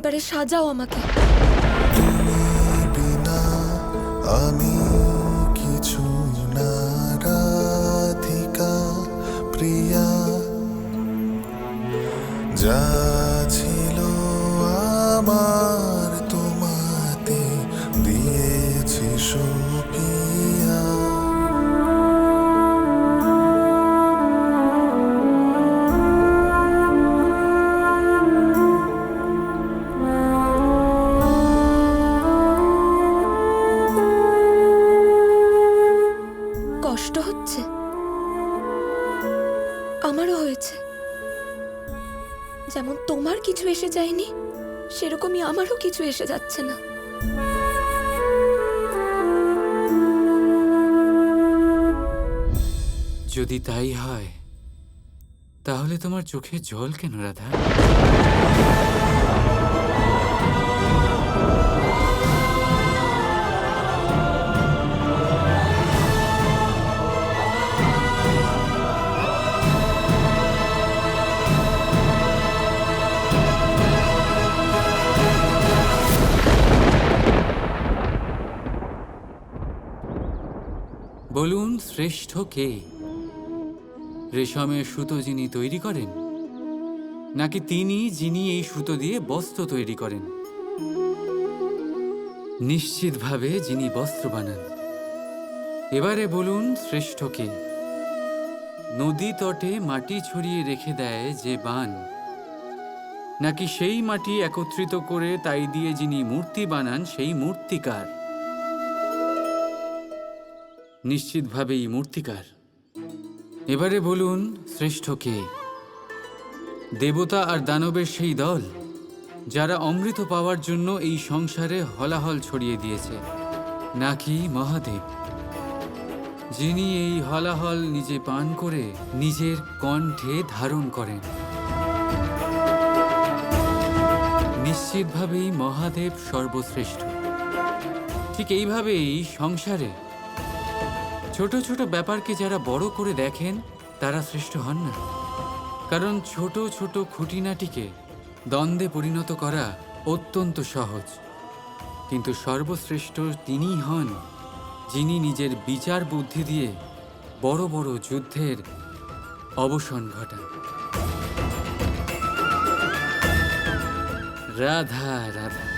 এবারে সাজাও আমাকে। আমি কিছু না রাধিকা প্রিয়া। যা ছিল আমার তোমাতে দিয়েছি সুপিয়া আমারও হয়েছে। যেমন তোমার কিছু এসে যায়নি, সেরকমই আমারও কিছু এসে যাচ্ছে না। যদি তাই হয়, তাহলে তোমার চোখে জল কেন রাধা? বলুন, শ্রেষ্ঠ কে? রেশমের সুতো যিনি তৈরি করেন, নাকি তিনি যিনি এই সুতো দিয়ে বস্ত্র তৈরি করেন? নিশ্চিতভাবে যিনি বস্ত্র বানান। এবারে বলুন, শ্রেষ্ঠ কে? নদী তটে মাটি ছড়িয়ে রেখে দেয় যে বান, নাকি সেই মাটি একত্রিত করে তাই দিয়ে যিনি মূর্তি বানান, সেই মূর্তিকার? নিশ্চিতভাবেই মূর্তিকার। এবারে বলুন, শ্রেষ্ঠ কে? দেবতা আর দানবের সেই দল, যারা অমৃত পাওয়ার জন্য এই সংসারে হলাহল ছড়িয়ে দিয়েছে, নাকি মহাদেব? যিনি এই হলাহল নিজে পান করে নিজের কণ্ঠে ধারণ করেন। নিশ্চিতভাবেই মহাদেব সর্বশ্রেষ্ঠ। ঠিক এইভাবেই সংসারে ছোট ছোট ব্যাপারকে যারা বড় করে দেখেন, তারা শ্রেষ্ঠ হন না। কারণ ছোট ছোট খুঁটিনাটিকে দ্বন্দ্বে পরিণত করা অত্যন্ত সহজ। কিন্তু সর্বশ্রেষ্ঠ তিনিই হন, যিনি নিজের বিচার বুদ্ধি দিয়ে বড় বড় যুদ্ধের অবসান ঘটান। রাধা রাধা।